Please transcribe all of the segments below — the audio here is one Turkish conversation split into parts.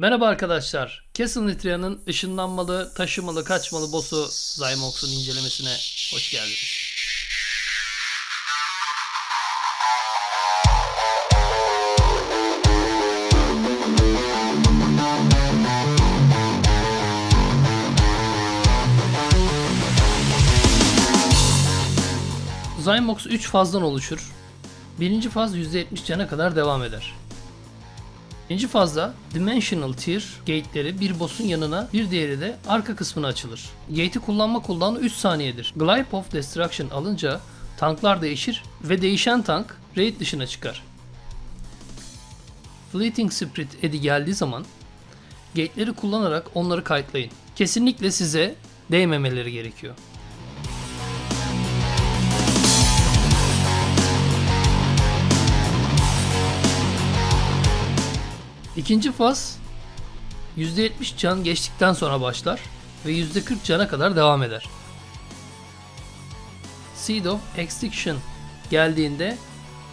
Merhaba arkadaşlar. Castle Nitria'nın ışınlanmalı, taşımalı, kaçmalı boss'u Zymox'un incelemesine hoş geldiniz. Zymox 3 fazdan oluşur. Birinci faz %70 cana kadar devam eder. İkinci fazda Dimensional Tier gate'leri bir boss'un yanına bir diğeri de arka kısmına açılır. Gate'i kullanma cooldown'u 3 saniyedir. Glype of Destruction alınca tanklar değişir ve değişen tank raid dışına çıkar. Fleeting Spirit Ed'i geldiği zaman gate'leri kullanarak onları kayıtlayın. Kesinlikle size değmemeleri gerekiyor. İkinci faz %70 can geçtikten sonra başlar ve %40 cana kadar devam eder. Seed of Extinction geldiğinde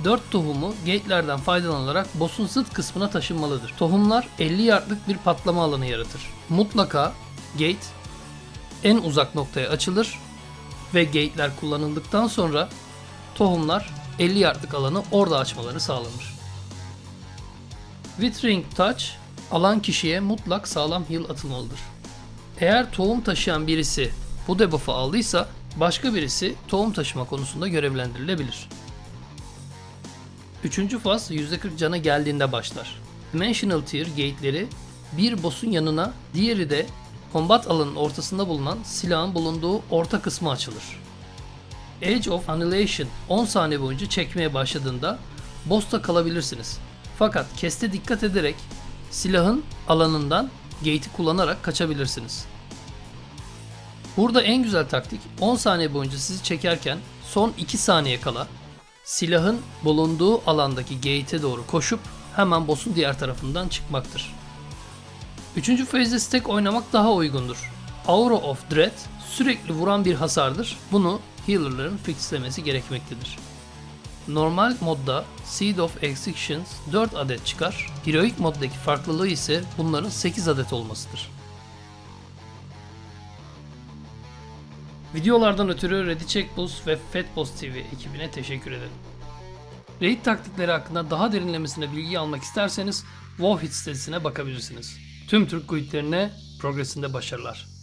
4 tohumu gate'lerden faydalanarak boss'un zıt kısmına taşınmalıdır. Tohumlar 50 yardlık bir patlama alanı yaratır. Mutlaka gate en uzak noktaya açılır ve gate'ler kullanıldıktan sonra tohumlar 50 yardlık alanı orada açmaları sağlanır. Withering Touch alan kişiye mutlak sağlam heal atılmalıdır. Eğer tohum taşıyan birisi bu debuff'ı aldıysa başka birisi tohum taşıma konusunda görevlendirilebilir. Üçüncü faz %40 cana geldiğinde başlar. Dimensional Tier gate'leri bir boss'un yanına, diğeri de combat alanının ortasında bulunan silahın bulunduğu orta kısmı açılır. Edge of Annihilation 10 saniye boyunca çekmeye başladığında boss'ta kalabilirsiniz. Fakat keste dikkat ederek silahın alanından gate'i kullanarak kaçabilirsiniz. Burada en güzel taktik 10 saniye boyunca sizi çekerken son 2 saniye kala silahın bulunduğu alandaki gate'e doğru koşup hemen boss'un diğer tarafından çıkmaktır. Üçüncü fazde stack oynamak daha uygundur. Aura of Dread sürekli vuran bir hasardır. Bunu healer'ların fixlemesi gerekmektedir. Normal modda Seed of Executions 4 adet çıkar. Heroic moddaki farklılığı ise bunların 8 adet olmasıdır. Videolardan ötürü Ready Check Boost ve Fatboss TV ekibine teşekkür ederim. Raid taktikleri hakkında daha derinlemesine bilgi almak isterseniz Warhit sitesine bakabilirsiniz. Tüm Türk guildlerine progresinde başarılar.